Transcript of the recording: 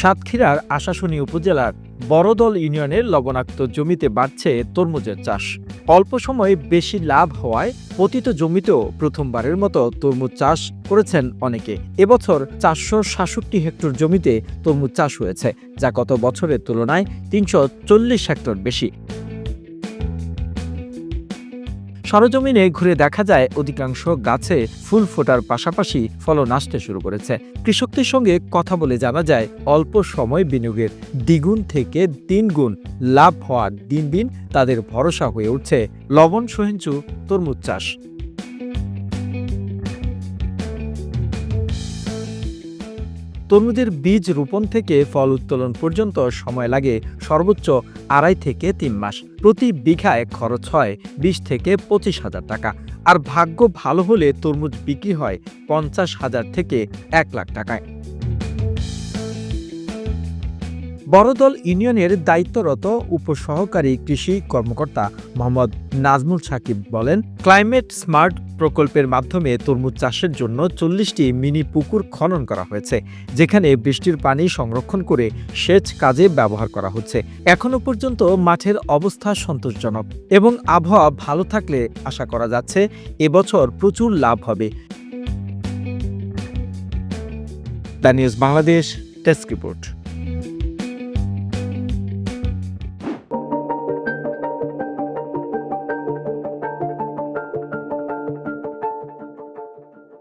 সাতক্ষীরার আশাশুনি উপজেলার বড়দল ইউনিয়নের লবণাক্ত জমিতে বাড়ছে তরমুজের চাষ। অল্প সময়ে বেশি লাভ হওয়ায় পতিত জমিতেও প্রথমবারের মতো তরমুজ চাষ করেছেন অনেকে। এবছর চারশো সাতষট্টি হেক্টর জমিতে তরমুজ চাষ হয়েছে, যা গত বছরের তুলনায় তিনশো চল্লিশ হেক্টর বেশি। সরজমিনে ঘুরে দেখা যায় অধিকাংশ গাছে ফুল ফোটার পাশাপাশি ফলন আসতে শুরু করেছে। কৃষকদের সঙ্গে কথা বলে জানা যায়, অল্প সময় বিনিয়োগের দ্বিগুণ থেকে তিন গুণ লাভ হওয়ার দিন দিন তাদের ভরসা হয়ে উঠছে। লবণ সহিঞ্চু তরমুজ চাষ। তরমুজের বীজ রোপণ থেকে ফল উত্তোলন পর্যন্ত সময় লাগে সর্বোচ্চ আড়াই থেকে তিন মাস। প্রতি বিঘায় খরচ হয় বিশ থেকে পঁচিশ হাজার টাকা। আর ভাগ্য ভালো হলে তরমুজ বিক্রি হয় পঞ্চাশ হাজার থেকে এক লাখ টাকায়। বড়দল ইউনিয়নের দায়িত্বরত উপসহকারী কৃষি কর্মকর্তা মোহাম্মদ নাজমুল সাকিব বলেন, ক্লাইমেট স্মার্ট প্রকল্পের মাধ্যমে তরমুজ চাষের জন্য চল্লিশটি মিনি পুকুর খনন করা হয়েছে, যেখানে বৃষ্টির পানি সংরক্ষণ করে সেচ কাজে ব্যবহার করা হচ্ছে। এখনও পর্যন্ত মাঠের অবস্থা সন্তোষজনক এবং আবহাওয়া ভালো থাকলে আশা করা যাচ্ছে এবছর প্রচুর লাভ হবে। The news Bangladesh test report.